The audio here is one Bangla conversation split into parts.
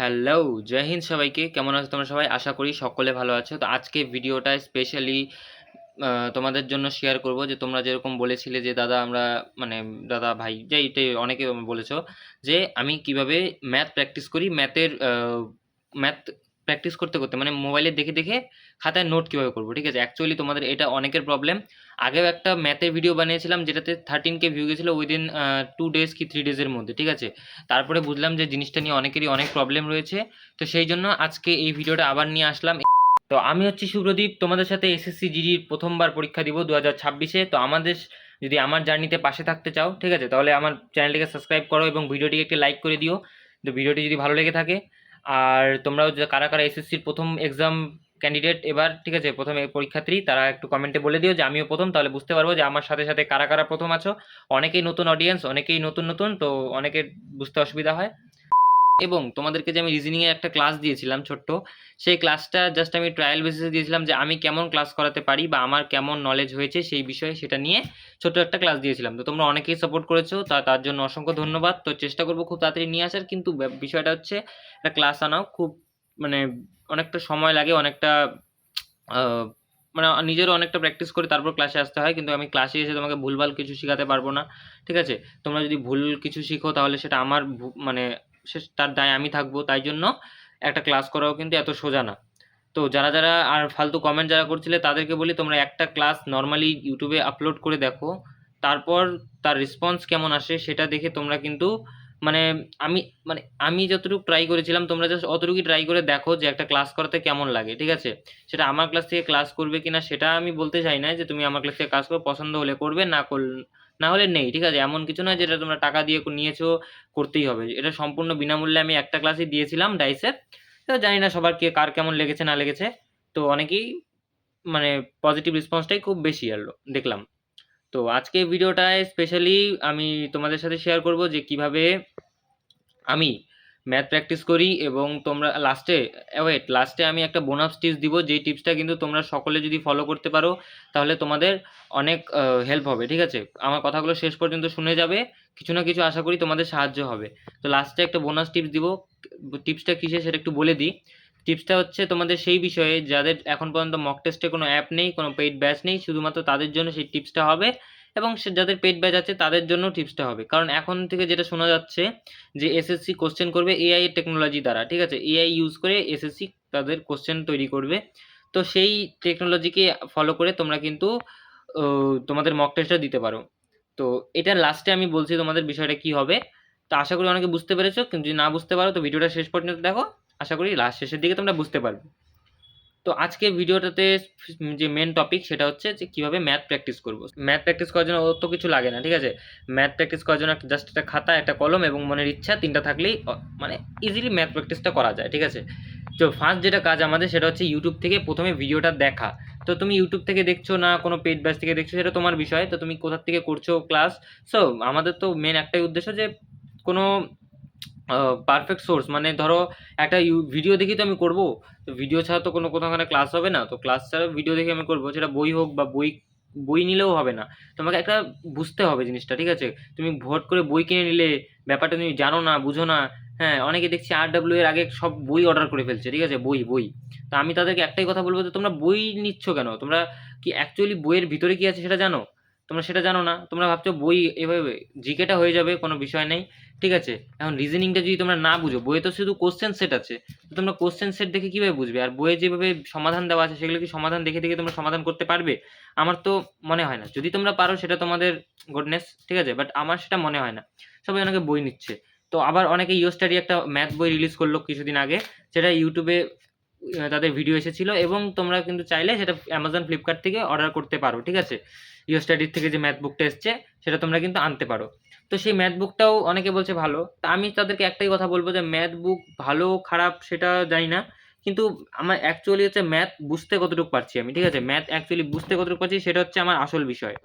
হ্যালো, জয় হিন্দ সবাইকে। কেমন আছো তোমরা সবাই? আশা করি সকলে ভালো আছো। তো আজকে ভিডিওটা স্পেশালি তোমাদের জন্য শেয়ার করব যে তোমরা যেরকম বলেছিলে যে দাদা আমরা মানে দাদা ভাই, যাই এটাই অনেকে বলেছ যে আমি কীভাবে ম্যাথ প্র্যাকটিস করি। ম্যাথের ম্যাথ প্র্যাকটিস করতে করতে মানে মোবাইলে দেখে দেখে খাতায় নোট কীভাবে করব, ঠিক আছে? অ্যাকচুয়ালি তোমাদের এটা অনেকের প্রবলেম আগেও একটা ম্যাথের ভিডিও বানিয়েছিলাম যেটাতে থার্টিন কে ভিউ গেছিল উইদিন টু ডেজ কি থ্রি ডেজের মধ্যে, ঠিক আছে? তারপরে বুঝলাম যে জিনিসটা নিয়ে অনেকেরই অনেক প্রবলেম রয়েছে। তো সেই জন্য আজকে এই ভিডিওটা আবার নিয়ে আসলাম। তো আমি হচ্ছি সুব্রদীপ তোমাদের সাথে এসএসসি জিডির প্রথমবার পরীক্ষা দিব দু হাজার ছাব্বিশে। তো আমাদের যদি আমার জার্নিতে পাশে থাকতে চাও, ঠিক আছে? তাহলে আমার চ্যানেলটিকে সাবস্ক্রাইব করো এবং ভিডিওটিকে একটি লাইক করে দিও। তো ভিডিওটি যদি ভালো লেগে থাকে আর তোমরাও কারা কারা এসএসসির প্রথম এক্সাম ক্যান্ডিডেট এবার ঠিক আছে, প্রথম পরীক্ষার্থী, তারা একটু কমেন্টে বলে দিও যে আমিও প্রথম, তাহলে বুঝতে পারব যে আমার সাথে সাথে কারা কারা প্রথম আছো। অনেকেই নতুন অডিয়েন্স অনেকেই নতুন নতুন, তো অনেকের বুঝতে অসুবিধা হয়। এবং তোমাদেরকে যে আমি রিজনিংয়ে একটা ক্লাস দিয়েছিলাম ছোট্ট, সেই ক্লাসটা জাস্ট আমি ট্রায়াল বেসিসে দিয়েছিলাম যে আমি কেমন ক্লাস করাতে পারি বা আমার কেমন নলেজ হয়েছে সেই বিষয়ে সেটা নিয়ে ছোট্ট একটা ক্লাস দিয়েছিলাম। তো তোমরা অনেকেই সাপোর্ট করেছ, তা তার জন্য অসংখ্য ধন্যবাদ। তো চেষ্টা করব খুব তাড়াতাড়ি নিয়ে আসার, কিন্তু বিষয়টা হচ্ছে একটা ক্লাস আনাও, খুব মানে অনেকটা সময় লাগে, অনেকটা মানে নিজেরও অনেকটা প্র্যাকটিস করে তারপর ক্লাসে আসতে হয়, কিন্তু আমি ক্লাসে এসে তোমাকে ভুলভাল কিছু শেখাতে পারব না, ঠিক আছে? তোমরা যদি ভুল কিছু শিখো তাহলে সেটা আমার মানে সে তার দায় আমি থাকব, তাই জন্য একটা ক্লাস করাও কিন্তু এত সোজা না। তো যারা যারা আর ফালতু কমেন্ট যারা করছিলে, তাদেরকে বলি তোমরা একটা ক্লাস নর্মালি ইউটিউবে আপলোড করে দেখো, তারপর তার রেসপন্স কেমন আসে সেটা দেখে তোমরা কিন্তু মানে আমি মানে আমি যতটুকু ট্রাই করেছিলাম, তোমরা জাস্ট অতটুকুই ট্রাই করে দেখো যে একটা ক্লাস করাতে কেমন লাগে, ঠিক আছে? সেটা আমার ক্লাস থেকে ক্লাস করবে কিনা সেটা আমি বলতে চাই না যে তুমি আমার ক্লাস থেকে ক্লাস করবে পছন্দ হলে করবে, না কর না হলে নেই, ঠিক আছে? এমন কিছু না যেটা তোমরা টাকা দিয়ে নিয়েছো, করতেই হবে। এটা সম্পূর্ণ বিনামূল্যে আমি একটা ক্লাসই দিয়েছিলাম ডাইসের তো জানি না সবার কে, কার কেমন লেগেছে, না লেগেছে। তো অনেকেই মানে পজিটিভ রেসপন্সটাই খুব বেশি এলো দেখলাম। তো আজকে ভিডিওটায় স্পেশালি আমি তোমাদের সাথে শেয়ার করব যে কীভাবে আমি ম্যাথ প্র্যাকটিস করি এবং তোমরা লাস্টে ওয়েট লাস্টে আমি একটা বোনাস টিপস দিব, যেই টিপসটা কিন্তু তোমরা সকলে যদি ফলো করতে পারো, তাহলে তোমাদের অনেক হেল্প হবে, ঠিক আছে? আমার কথাগুলো শেষ পর্যন্ত শুনে যাবে, কিছু না কিছু আশা করি তোমাদের সাহায্য হবে। তো লাস্টে একটা বোনাস টিপস দিব টিপসটা কিসে সেটা একটু বলে দিই। টিপসটা হচ্ছে তোমাদের সেই বিষয়ে, যাদের এখন পর্যন্ত মক টেস্টে কোনো অ্যাপ নেই, কোনো পেইড ব্যাচ নেই, শুধুমাত্র তাদের জন্য সেই টিপসটা হবে। এবং সে যাদের পেট ব্যাচ আছে তাদের জন্য টিপসটা হবে। কারণ এখন থেকে যেটা শোনা যাচ্ছে যে এসএসসি কোশ্চেন করবে এআই টেকনোলজি দ্বারা, ঠিক আছে? এআই ইউজ করে এসএসসি তাদের কোশ্চেন তৈরি করবে। তো সেই টেকনোলজিকে ফলো করে তোমরা কিন্তু তোমাদের মক টেস্টটা দিতে পারো। তো এটা লাস্টে আমি বলছি তোমাদের বিষয়টা কি হবে। তো আশা করি অনেকে বুঝতে পেরেছ। কিন্তু যদি না বুঝতে পারো, তো ভিডিওটা শেষ পর্যন্ত দেখো। আশা করি লাস্ট শেষের দিকে তোমরা বুঝতে পারবে। তো আজকে ভিডিওটাতে যে মেন টপিক সেটা হচ্ছে যে কীভাবে ম্যাথ প্র্যাকটিস করব। ম্যাথ প্র্যাকটিস করার জন্য অত কিছু লাগে না, ঠিক আছে? ম্যাথ প্র্যাকটিস করার জন্য জাস্ট একটা খাতা, একটা কলম এবং মনের ইচ্ছা তিনটা থাকলেই মানে ইজিলি ম্যাথ প্র্যাকটিসটা করা যায়, ঠিক আছে? তো ফার্স্ট যেটা কাজ আমাদের সেটা হচ্ছে ইউটিউব থেকে প্রথমে ভিডিওটা দেখা। তো তুমি ইউটিউব থেকে দেখছ না কোনো পেড ব্যাচ থেকে দেখছ সেটা তোমার বিষয়। তো তুমি কোথা থেকে করছ ক্লাস সো আমাদের তো মেন একটাই উদ্দেশ্য যে কোনো পারফেক্ট সোর্স মানে ধরো, একটা ভিডিও দেখেই তো আমি করব। তো ভিডিও ছাড়া তো কোনো কোথাওখানে ক্লাস হবে না। তো ক্লাস ছাড়া ভিডিও দেখে আমি করব। সেটা বই হোক বা বই বই নিলেও হবে না। তোমাকে একটা বুঝতে হবে জিনিসটা, ঠিক আছে? তুমি ভোট করে বই কিনে নিলে, ব্যাপারটা তুমি জানো না, বুঝো না। হ্যাঁ অনেকে দেখছি আর ডাব্লিউ এর আগে সব বই অর্ডার করে ফেলছে, ঠিক আছে? বই বই। তা আমি তাদেরকে একটাই কথা বলব যে, তোমরা বই নিচ্ছ কেন? তোমরা কি অ্যাকচুয়ালি বইয়ের ভিতরে কি আছে সেটা জানো? তোমরা সেটা জানো না। তোমরা ভাবছ বই এভাবে জিকেটা হয়ে যাবে, কোনো বিষয় নেই। ঠিক আছে? এখন রিজনিংটা যদি তোমরা না বুঝো, বইয়ে তো শুধু কোশ্চেন সেট আছে। তো তোমরা কোশ্চেন সেট দেখে কীভাবে বুঝবে? আর বইয়ে যেভাবে সমাধান দেওয়া আছে, সেগুলো কি সমাধান দেখে দেখে তোমরা সমাধান করতে পারবে? আমার তো মনে হয় না। যদি তোমরা পারো, সেটা তোমাদের গুডনেস ঠিক আছে? বাট আমার সেটা মনে হয় না। সবাই অনেকে বই নিচ্ছে। তো আবার অনেকে ইও স্টাডি একটা ম্যাথ বই রিলিজ করল কিছুদিন আগে সেটা ইউটিউবে তাদের ভিডিও এসেছিল এবং তোমরা কিন্তু চাইলে সেটা অ্যামাজন ফ্লিপকার্ট থেকে অর্ডার করতে পারো, ঠিক আছে? ইও স্টাডির থেকে যে ম্যাথ বুকটা এসছে, সেটা তোমরা কিন্তু আনতে পারো। তো সেই ম্যাথ বুকটাও অনেকে বলছে ভালো। তা আমি তাদেরকে একটাই কথা বলব যে ম্যাথ বুক ভালো, খারাপ সেটা জানি না। কিন্তু আমার অ্যাকচুয়ালি হচ্ছে ম্যাথ বুঝতে কতটুকু পারছি আমি, ঠিক আছে? ম্যাথ অ্যাকচুয়ালি বুঝতে কতটুকু পারছি সেটা হচ্ছে আমার আসল বিষয়।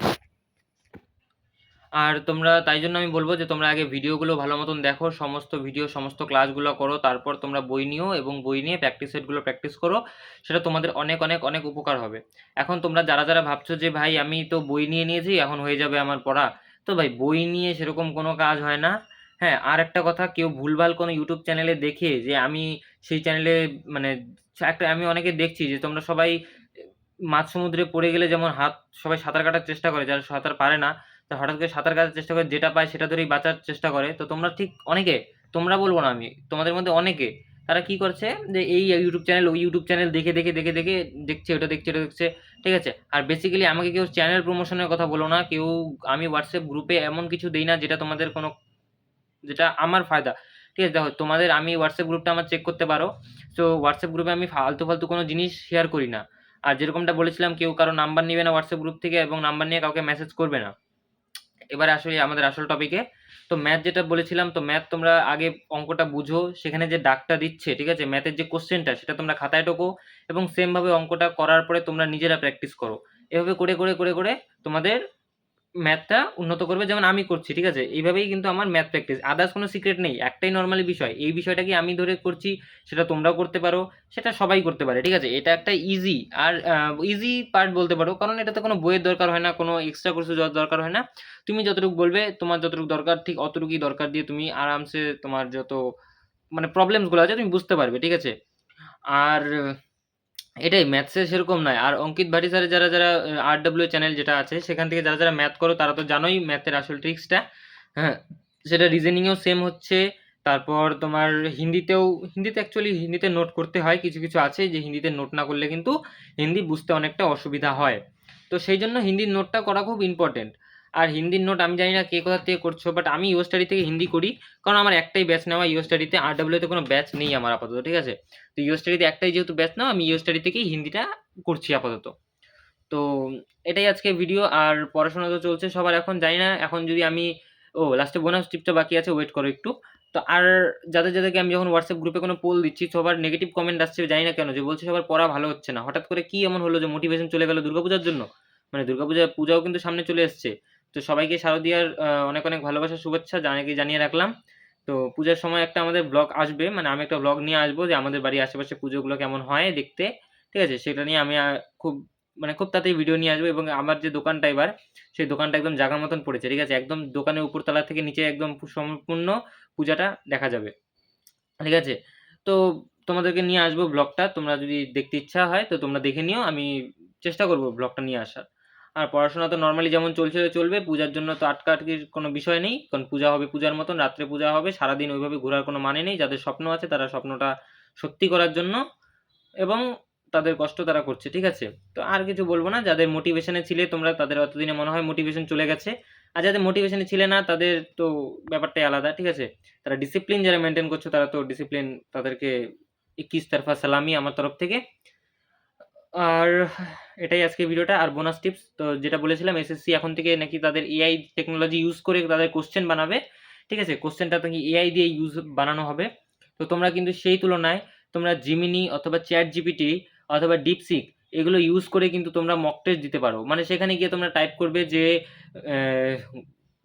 আর তোমরা, তাই জন্য আমি বলব যে তোমরা আগে ভিডিওগুলো ভালো মতন দেখো, সমস্ত ভিডিও সমস্ত ক্লাসগুলো করো, তারপর তোমরা বই নিও এবং বই নিয়ে প্র্যাকটিস সেটগুলো প্র্যাকটিস করো, সেটা তোমাদের অনেক অনেক অনেক উপকার হবে। এখন তোমরা যারা যারা ভাবছ যে ভাই আমি তো বই নিয়ে নিয়েছি, এখন হয়ে যাবে আমার পড়া, তো ভাই বই নিয়ে সেরকম কোনো কাজ হয় না। হ্যাঁ আর একটা কথা, কেউ ভুলভাল কোনো ইউটিউব চ্যানেলে দেখে যে আমি সেই চ্যানেলে মানে একটা, আমি অনেকে দেখছি যে তোমরা সবাই মাঝ সমুদ্রে পড়ে গেলে যেমন হাত সবাই সাঁতার কাটার চেষ্টা করে, যারা সাঁতার পারে না তা হঠাৎ করে সাঁতার কাটার চেষ্টা করে, যেটা পায় সেটা ধরেই বাঁচার চেষ্টা করে। তো তোমরা ঠিক অনেকে, তোমরা বলব না আমি, তোমাদের মধ্যে অনেকে, তারা কি করছে যে এই ইউটিউব চ্যানেল ওই ইউটিউব চ্যানেল দেখে দেখে দেখে দেখে দেখছে, ওটা দেখছে ওটা দেখছে, ঠিক আছে? আর বেসিক্যালি আমাকে কেউ চ্যানেল প্রমোশনের কথা বলো না, কেউ আমি হোয়াটসঅ্যাপ গ্রুপে এমন কিছু দিই না যেটা তোমাদের কোনো, যেটা আমার ফায়দা। ঠিক আছে? দেখো, তোমাদের আমি হোয়াটসঅ্যাপ গ্রুপটা আমার চেক করতে পারো। তো হোয়াটসঅ্যাপ গ্রুপে আমি ফালতু ফালতু কোনো জিনিস শেয়ার করি না। আর যেরকমটা বলেছিলাম, কেউ কারও নাম্বার নেবে না হোয়াটসঅ্যাপ গ্রুপ থেকে এবং নাম্বার নিয়ে কাউকে মেসেজ করবে না। এবারে আসলে আমাদের আসল টপিকে তো ম্যাথ যেটা বলেছিলাম, তো ম্যাথ তোমরা আগে অঙ্কটা বুঝো। সেখানে যে ডাকটা দিচ্ছে, ঠিক আছে? ম্যাথের যে কোশ্চেনটা সেটা তোমরা খাতায় টোকো এবং সেমভাবে অঙ্কটা করার পরে তোমরা নিজেরা প্র্যাকটিস করো। এভাবে করে করে করে করে তোমাদের ম্যাথটা উন্নত করবে যেমন আমি করছি, ঠিক আছে? এইভাবেই কিন্তু আমার ম্যাথ প্র্যাকটিস আদার্স কোনো সিক্রেট নেই, একটাই নর্মালি বিষয়। এই বিষয়টা কি আমি ধরে করছি, সেটা তোমরাও করতে পারো, সেটা সবাই করতে পারে, ঠিক আছে? এটা একটা ইজি আর ইজি পার্ট বলতে পারো, কারণ এটাতে কোনো বইয়ের দরকার হয় না, কোনো এক্সট্রা কোর্সে দরকার হয় না। তুমি যতটুকু বলবে, তোমার যতটুকু দরকার, ঠিক অতটুকুই দরকার দিয়ে তুমি আরামসে তোমার যত মানে প্রবলেমসগুলো আছে, তুমি বুঝতে পারবে, ঠিক আছে? আর এটাই ম্যাথসে সেরকম নয়। আর অঙ্কিত ভাটি স্যারের যারা যারা আর ডাব্লিউ চ্যানেল যেটা আছে, সেখান থেকে যারা যারা ম্যাথ করো, তারা তো জানোই ম্যাথের আসল ট্রিক্সটা হ্যাঁ সেটা রিজনিংয়েও সেম হচ্ছে। তারপর তোমার হিন্দিতেও, হিন্দিতে অ্যাকচুয়ালি হিন্দিতে নোট করতে হয়, কিছু কিছু আছে যে হিন্দিতে নোট না করলে কিন্তু হিন্দি বুঝতে অনেকটা অসুবিধা হয়। তো সেই জন্য হিন্দির নোটটা করা খুব ইম্পর্টেন্ট আর হিন্দির নোট আমি জানি না কে কোথা থেকে করছ বাট আমি ইউ স্টাডি থেকে হিন্দি করি, কারণ আমার একটাই ব্যাচ নেওয়া ইউ স্টাডিতে আর ডাব্লিউতে কোনো ব্যাচ নেই আমার আপাতত, ঠিক আছে? তো ইউ স্টাডিতে একটাই যেহেতু ব্যাচ নাও আমি ইউ স্টাডি থেকেই হিন্দিটা করছি আপাতত। তো এটাই আজকে ভিডিও আর পড়াশোনা তো চলছে সবার এখন, জানি না, এখন যদি আমি, ও লাস্টে বোনাস টিপটা বাকি আছে ওয়েট করো একটু। তো আর যাদের যাদেরকে আমি যখন হোয়াটসঅ্যাপ গ্রুপে কোনো পোল দিচ্ছি, সবার নেগেটিভ কমেন্ট আসছে, জানি না কেন, যে বলছে সবার পড়া ভালো হচ্ছে না। হঠাৎ করে কি এমন হলো যে মোটিভেশন চলে গেল দুর্গাপূজার জন্য? মানে দুর্গাপূজা, পূজাও কিন্তু সামনে চলে এসছে। তো সবাইকে শারদীয়ার অনেক অনেক ভালোবাসা, শুভেচ্ছা জানাকে জানিয়ে রাখলাম। তো পূজার সময় একটা আমাদের ব্লগ আসবে মানে আমি একটা ব্লগ নিয়ে আসব যে আমাদের বাড়ির আশেপাশে পুজোগুলো কেমন হয় দেখতে, ঠিক আছে? সেটা নিয়ে আমি খুব মানে খুব তাড়াতাড়ি ভিডিও নিয়ে আসব এবং আমার যে দোকানটা এবার, সেই দোকানটা একদম জায়গা মতন পড়েছে, ঠিক আছে? একদম দোকানের উপরতলা থেকে নিচে একদম সম্পূর্ণ পূজাটা দেখা যাবে, ঠিক আছে? তো তোমাদেরকে নিয়ে আসব ব্লগটা তোমরা যদি দেখতে ইচ্ছা হয় তো তোমরা দেখে নিও, আমি চেষ্টা করব ব্লগটা নিয়ে আসার। আর পড়াশোনা তো নর্মালি যেমন চলছে চলবে, পূজার জন্য তো আটকা আটকির কোনো বিষয় নেই। কারণ পূজা হবে পূজার মতন, রাত্রে পূজা হবে, সারাদিন ওইভাবে ঘোরার কোনো মানে নেই। যাদের স্বপ্ন আছে তারা স্বপ্নটা সত্যি করার জন্য এবং তাদের কষ্ট তারা করছে, ঠিক আছে? তো আর কিছু বলব না, যাদের মোটিভেশনে ছিলে তোমরা, তাদের অতদিনে মনে হয় মোটিভেশন চলে গেছে। আর যাদের মোটিভেশনে ছিলে না, তাদের তো ব্যাপারটাই আলাদা, ঠিক আছে? তারা ডিসিপ্লিন যারা মেনটেন করছ, তারা তো ডিসিপ্লিন তাদেরকে ইকিস তরফা সালামি আমার তরফ থেকে। আর এটাই আজকে ভিডিওটা। আর বোনাস টিপস তো যেটা বলেছিলাম এসএসসি এখন থেকে নাকি তাদের এআই টেকনোলজি ইউজ করে তাদের কোশ্চেন বানাবে। ঠিক আছে? কোশ্চেনটা নাকি এআই দিয়ে ইউজ বানানো হবে। তো তোমরা কিন্তু সেই তুলনায় তোমরা জিমিনি অথবা চ্যাট জিপিটি অথবা ডিপসিক এগুলো ইউজ করে কিন্তু তোমরা মক টেস্ট দিতে পারো। মানে সেখানে গিয়ে তোমরা টাইপ করবে যে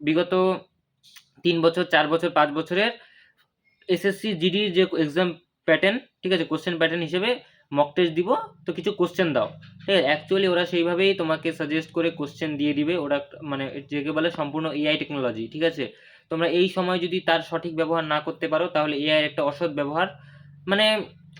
বিগত তিন বছর, চার বছর, পাঁচ বছরের এসএসসি জিডির যে এক্সাম প্যাটার্ন ঠিক আছে? কোশ্চেন প্যাটার্ন হিসেবে মক টেস্ট দিব, তো কিছু কোশ্চেন দাও। ঠিক আছে? অ্যাকচুয়ালি ওরা সেইভাবেই তোমাকে সাজেস্ট করে কোশ্চেন দিয়ে দিবে। ওরা মানে যেকে বলে সম্পূর্ণ এআই টেকনোলজি ঠিক আছে? তোমরা এই সময় যদি তার সঠিক ব্যবহার না করতে পারো, তাহলে এআই একটা অসৎ ব্যবহার মানে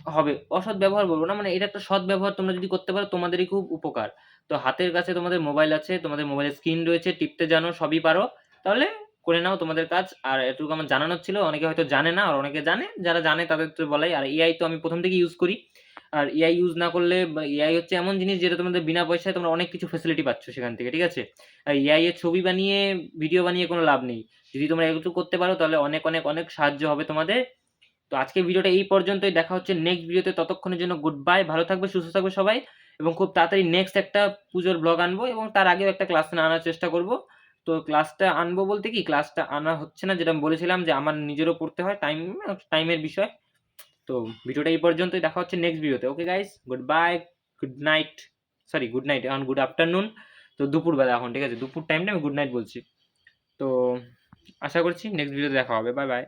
হবে। অসৎ ব্যবহার বলব না মানে এটা একটা সৎ ব্যবহার তোমরা যদি করতে পারো, তোমাদেরই খুব উপকার। তো হাতের কাছে তোমাদের মোবাইল আছে, তোমাদের মোবাইলের স্ক্রিন রয়েছে, টিপতে জানো, সবই পারো। তাহলে করে নাও তোমাদের কাজ। আর এটুকু আমার জানানোর ছিল, অনেকে হয়তো জানে না, আর অনেকে জানে। যারা জানে তাদের তো বলাই। আর এআই তো আমি প্রথম থেকে ইউজ করি। আর এআই ইউজ না করলে এআই হচ্ছে এমন জিনিস যেটা তোমাদের বিনা পয়সায় তোমরা অনেক কিছু ফেসিলিটি পাচ্ছ সেখান থেকে, ঠিক আছে? আর এআই এর ছবি বানিয়ে ভিডিও বানিয়ে কোনো লাভ নেই। যদি তোমরা এগুলো করতে পারো তাহলে অনেক অনেক অনেক সাহায্য হবে তোমাদের। তো আজকে ভিডিওটা এই পর্যন্তই। দেখা হচ্ছে নেক্সট ভিডিওতে ততক্ষণের জন্য গুড বাই ভালো থাকবে, সুস্থ থাকবে সবাই। এবং খুব তাড়াতাড়ি নেক্সট একটা পুজোর ব্লগ আনব এবং তার আগেও একটা ক্লাস আনার চেষ্টা করব। তো ক্লাসটা আনব বলতে কি? ক্লাসটা আনা হচ্ছে না। যেটা আমি বলেছিলাম যে আমার নিজেরও পড়তে হয়। টাইম টাইমের বিষয়। তো ভিডিওটা এই পর্যন্তই, দেখা হচ্ছে নেক্সট ভিডিওতে okay guys good bye good night sorry good night এখন গুড আফটারনুন তো দুপুরবেলা এখন, ঠিক আছে? দুপুর টাইমটা আমি গুড নাইট বলছি। তো আশা করছি নেক্সট ভিডিওতে দেখা হবে। Bye bye